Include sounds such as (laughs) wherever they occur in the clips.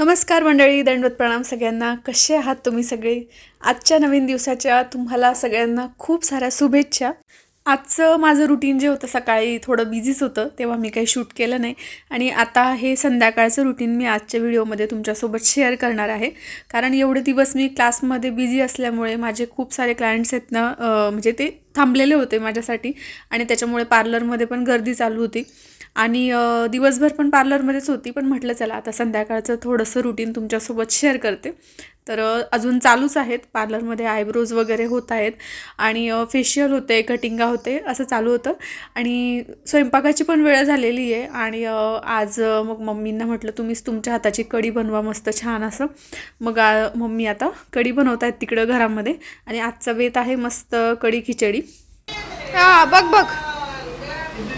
नमस्कार मंडळी दंडवत प्रणाम सगळ्यांना. कसे आहात तुम्ही सगळे? आजच्या नवीन दिवसाच्या तुम्हाला सगळ्यांना खूप साऱ्या शुभेच्छा. आजचं माझं रुटीन जे होतं सकाळी थोडं बिझीच होतं तेव्हा मी काही शूट केलं नाही. आणि आता हे संध्याकाळचं रुटीन मी आजच्या व्हिडिओमध्ये तुमच्यासोबत शेअर करणार आहे. कारण एवढे दिवस मी क्लासमध्ये बिझी असल्यामुळे माझे खूप सारे क्लायंट्स आहेत ना म्हणजे ते थांबलेले होते माझ्यासाठी. आणि त्याच्यामुळे पार्लरमध्ये पण गर्दी चालू होती. आणि दिवसभर पण पार्लरमध्येच होती पण म्हटलं चला आता संध्याकाळचं थोडंसं रुटीन तुमच्यासोबत शेअर करते. तर अजून चालूच आहेत. पार्लरमध्ये आयब्रोज वगैरे होत आहेत आणि फेशियल होते कटिंगा होते असं चालू होतं. आणि स्वयंपाकाची पण वेळ झालेली आहे आणि आज मग मम्मींना म्हटलं तुम्हीच तुमच्या हाताची कढी बनवा मस्त छान असं. मग मम्मी आता कढी बनवत आहेत तिकडं घरामध्ये आणि आजचा बेत आहे मस्त कढी खिचडी हा बघ बघ.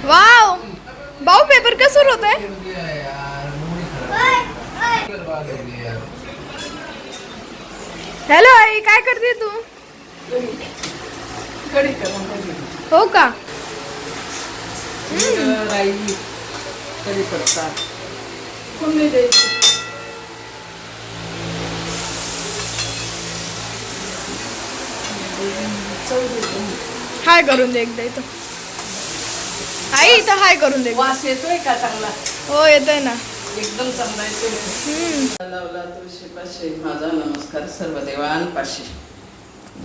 वाव! भाऊ पेपर का सुरू होत आहे हॅलो आई काय करते तू? हो का? हाय करून दे एकदा इथं. आई इथं हाय करून दे. वास येतोय का चांगला? हो येतोय ना. एकदम चांगला येतोय हम्म. लावला तुळशीपाशी माझा नमस्कार सर्व देवांपाशी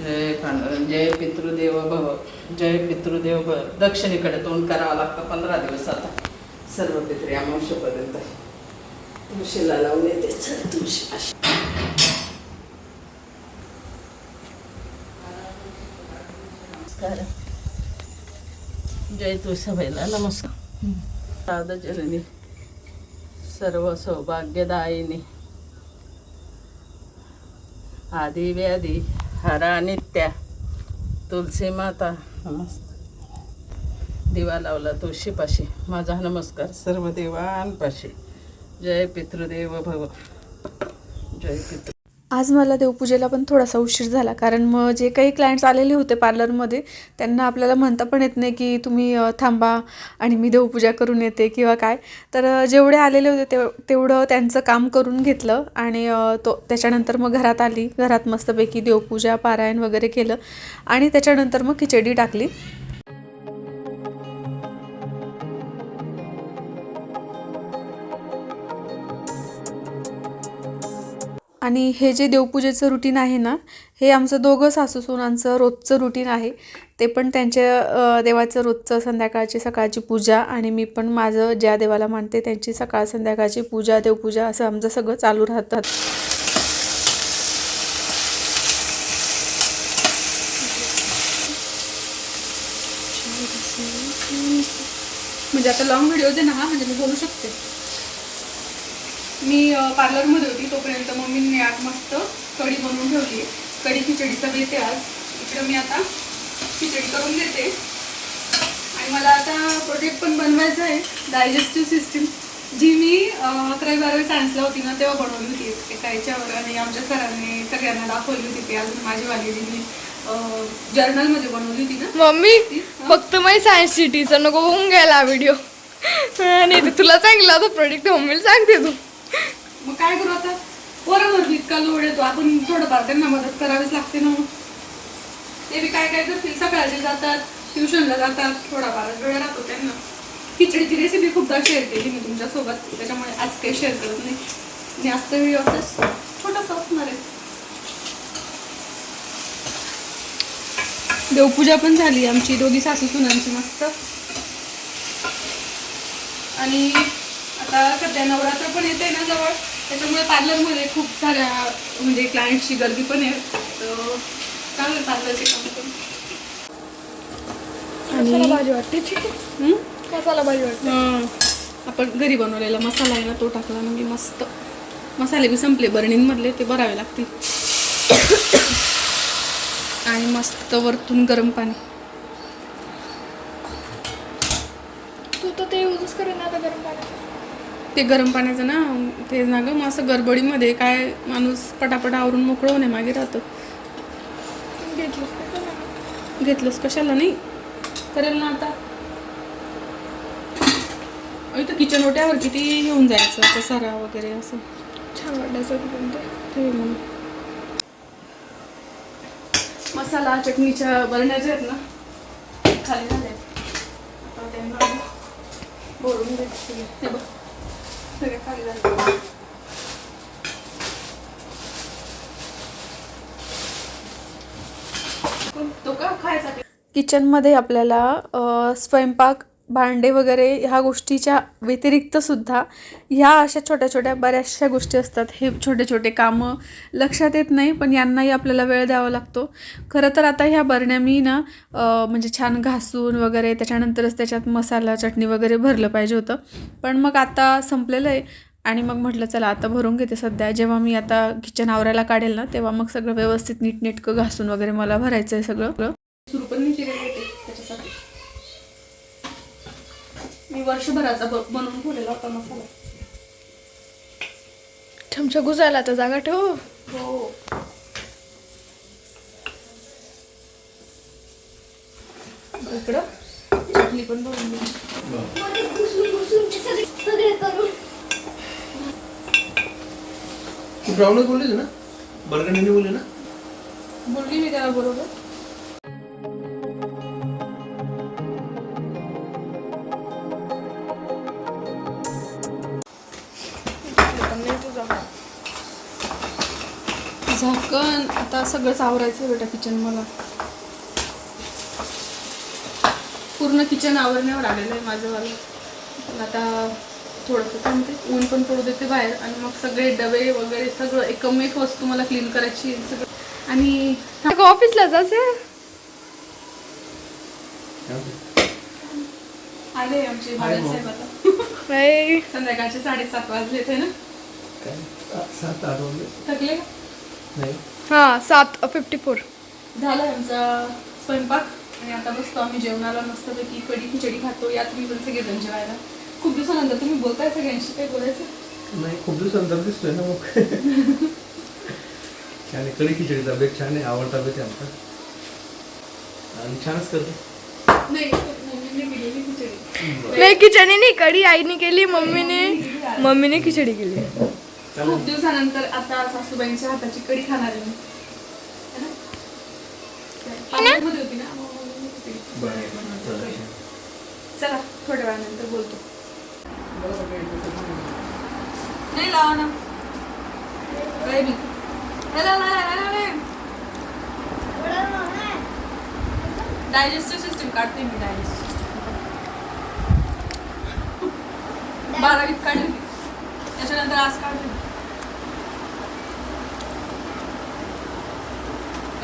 जय पांडुरंग जय पितृदेव भव. जय पितृदेव भव. दक्षिणेकडे तोंड करावं लागतं पंधरा दिवस आता. सर्व पित्री अमावशेपर्यंत तुळशीला लावून येते. चल तुळशीपाशी नमस्कार. जय तुळसाबाईला नमस्कार. साधजननी सर्व सौभाग्यदायिनी. आदि व्याधी हरा नित्या तुलसी माता नमस्कार दिवा लावला तुळशीपाशी. माझा नमस्कार सर्व देवांपाशी. जय पितृदेव भव. जय पितृ आज मला देवपूजेला पण थोडासा उशीर झाला कारण मग जे काही क्लायंट्स आलेले होते पार्लरमध्ये त्यांना आपल्याला म्हणता पण येत नाही की तुम्ही थांबा आणि मी देवपूजा करून येते किंवा काय. तर जेवढे आलेले होते तेव तेवढं त्यांचं काम करून घेतलं आणि तो त्याच्यानंतर मग घरात आली. घरात मस्तपैकी देवपूजा पारायण वगैरे केलं आणि त्याच्यानंतर मग खिचडी टाकली. आणि हे जे देवपूजेचं रुटीन आहे ना हे आमचं दोघं सासू सुनांचं रोजचं रुटीन आहे. ते पण त्यांच्या देवाचं रोजचं संध्याकाळची सकाळची पूजा आणि मी पण माझं ज्या देवाला मानते त्यांची सकाळ संध्याकाळची पूजा देवपूजा असं आमचं सगळं चालू राहतात. म्हणजे आता लॉंग व्हिडिओ दे ना हा म्हणजे मी बोलू शकते. मी पार्लरमध्ये होती तोपर्यंत मम्मीने आत मस्त कढी बनवून ठेवली. आहे कढी खिचडीचा देते आज. इकडे मी आता खिचडी करून देते. आणि मला आता प्रोजेक्ट पण बनवायचा आहे डायजेस्टिव्ह सिस्टीम जी मी अकरावी बारावी सायन्सला होती ना तेव्हा बनवली होती. एका याच्यावर आणि आमच्या सरांनी सगळ्यांना दाखवली होती ती. अजून माझीवाली जी मी जर्नलमध्ये बनवली होती ना. मम्मी फक्त माझी सायन्स सिटीचा नको होऊन गेला व्हिडिओ नाही तुला चांगला होता प्रोजेक्ट मम्मीला सांगते तू. मग काय करू आता? पोरांवर इतका लोड येतो. आपण थोडंफार त्यांना मदत करावीच लागते ना ते बी काय काय करतील? सकाळचे जातात ट्युशनला जातात थोडाफार वेळ राहतो त्यांना. खिचडीची रेसिपी खूपदा शेअर केली मी तुमच्यासोबत. त्याच्यामुळे आज काही शेअर करत नाही. आणि आजचा व्हिडिओ असंच छोटासा असणार आहे. देवपूजा पण झाली आमची. दोघी सासू सुनांची मस्त. आणि आता सध्या नवरात्र पण येते ना जवळ. त्याच्यामुळे पार्लरमध्ये खूप साऱ्या म्हणजे क्लायंटची गर्दी पण आहे. तर चालेल पार्लरचे काम पण मसाला भाजी वाटते हम्म? मसाला भाजी वाटते. हं. आपण घरी बनवलेला मसाला आहे ना तो टाकला ना मी मस्त. मसाले बी संपले बर्णींमधले ते भरावे लागतील. आणि मस्त वरतून गरम पाणी. तू तर ते युजच करेन आता गरम पाण्याचं ते गरम पाण्याचं ना ते ना गं मग असं गडबडीमध्ये काय माणूस पटापट आवरून मोकळं होणे मागे राहतं. घेतलंस कशाला नाही? करेल ना आता. इथं किचन ओट्यावर किती घेऊन जायचं पसारा वगैरे असं. छान वाटायचं ते. मग. मसाला चटणीच्या बरण्या ज्या आहेत ना खाली झाल्या. आता त्यांना बोलून देते. हे बघ. सगळे किचनमध्ये आपल्याला स्वयंपाक भांडे वगैरे ह्या गोष्टीच्या व्यतिरिक्तसुद्धा ह्या अशा छोट्या छोट्या बऱ्याचशा गोष्टी असतात. हे छोटे छोटे कामं लक्षात येत नाही पण यांनाही आपल्याला वेळ द्यावा लागतो. खरं तर आता ह्या बरण्या मी ना म्हणजे छान घासून वगैरे त्याच्यानंतरच त्याच्यात मसाला चटणी वगैरे भरलं पाहिजे होतं. पण मग आता संपलेलं आहे आणि मग म्हटलं चला आता भरून घेते सध्या. जेव्हा मी आता किचन आवरायला काढेल ना तेव्हा मग सगळं व्यवस्थित नीटनेटकं घासून वगैरे मला भरायचं आहे सगळं सुरू पण मी केलेलं होते त्याच्यासाठी मी वर्षभराचा बनवून ठेवलेला होता मसाला. चमचा घुसायला तर जागा ठेव? हो. इकडं चटणी पण तू ब्राऊनच बोललीस ना? बर्गंडीने बोलली ना? बोलली मी त्याला बरोबर. झाकण आता सगळंच आवरायचं आहे बेटा किचन मला. पूर्ण किचन आवरण्यावर आलेलं आहे माझं वालं. पण आता थोडंसं थांबते. ऊन पण पडू देते बाहेर आणि मग सगळे डबे वगैरे सगळं एकम एक वस्तू मला क्लीन करायची सगळं. आणि ऑफिसला जायचं आले आमचे बाळासाहेब साहेब आता. (laughs) संध्याकाळचे साडेसात वाजले ते ना? काय? सात आठ वाजले. थकले का? नाही. हा सात फिफ्टी फोर झालं आमचा स्वयंपाक आणि आता बसतो आम्ही जेवणाला मस्तपैकी कढी खिचडी खातो. या तुम्ही पण सगळेजण जेवायला. खूप दिवसानंतर तुम्ही बोलताय सगळ्यांशी काय बोलायचं? नाही खूप दिवसानंतर दिसतोय ना मग. (laughs) छान आहे कढी खिचडीचा बेत छान आहे आवडता बेत आहे आमचा. आणि छानच करतो. नाही मम्मीने केलेली खिचडी. नाही खिचडी नाही कढी आईने केली मम्मीने मम्मीने खिचडी केली. खूप दिवसानंतर आता सासूबाईंच्या हाताची कढी खाणार आहे है? पालघरमध्ये होती ना. चला. थोड्या वेळानंतर बोलतो. नाही लावा ना. काय बी. डायजेस्टिव्ह सिस्टीम काढते मी डायजेस्टिव्ह बारावीत काढली. त्याच्यानंतर आज काढली.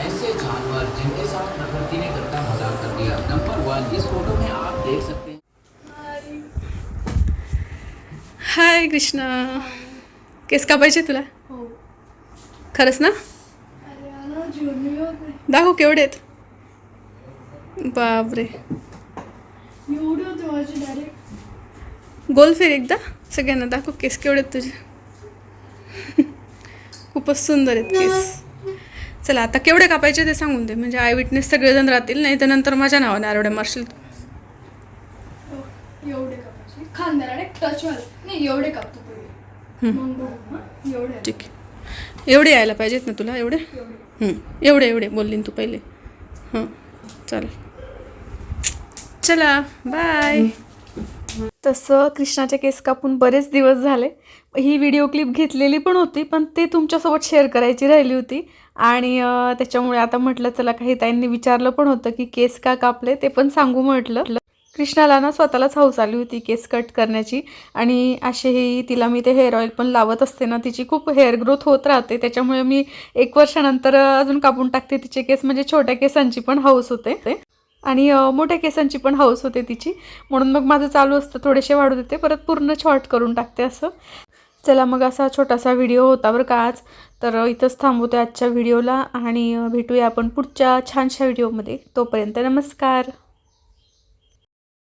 ऐसे जानवर जिनके साथ प्रकृति ने करता मजाक कर दिया। नंबर वन इस फोटो में आप देख सकते हैं। हाय कृष्णा केस कापायचे तुला? खरंच ना? दाखव केवढे आहेत बापरे गोल फिर एकदा. सगळ्यांना दाखव केस केवढे आहेत तुझे. खूपच सुंदर आहेत केस. चला आता केवढे कापायचे ते सांगून दे. म्हणजे आय विटनेस सगळेजण राहतील नाही तर नंतर माझ्या नावाने आरोड्या मारशील तू. एवढे कापायचे. खांद्याला टच व्हायला नाही एवढे कापतो हं. एवढे. ठीक आहे. एवढे यायला पाहिजेत ना तुला? एवढे? हं, एवढे एवढे बोलली तू पहिले. हां. चालेल. चला. बाय तसं कृष्णाचे केस कापून बरेच दिवस झाले. ही व्हिडिओ क्लिप घेतलेली पण होती पण ते तुमच्यासोबत शेअर करायची राहिली होती. आणि त्याच्यामुळे आता म्हटलं चला काही ताईंनी विचारलं पण होतं की केस का कापले ते पण सांगू म्हटलं. कृष्णाला ना स्वतःलाच हौस आली होती केस कट करण्याची. आणि असेही तिला मी ते हेअर ऑइल पण लावत असते ना तिची खूप हेअर ग्रोथ होत राहते. त्याच्यामुळे मी एक वर्षानंतर अजून कापून टाकते तिचे केस. म्हणजे छोट्या केसांची पण हौस होते. आणि मोठ्या केसांची पण हौस होते तिची. म्हणून मग माझं चालू असतं थोडेसे वाढू देते परत पूर्ण शॉर्ट करून टाकते असं. चला मग असा छोटासा व्हिडिओ होता बरं का आज. तर इथंच थांबवते आजच्या व्हिडिओला आणि भेटूया आपण पुढच्या छानशा व्हिडिओमध्ये तोपर्यंत नमस्कार.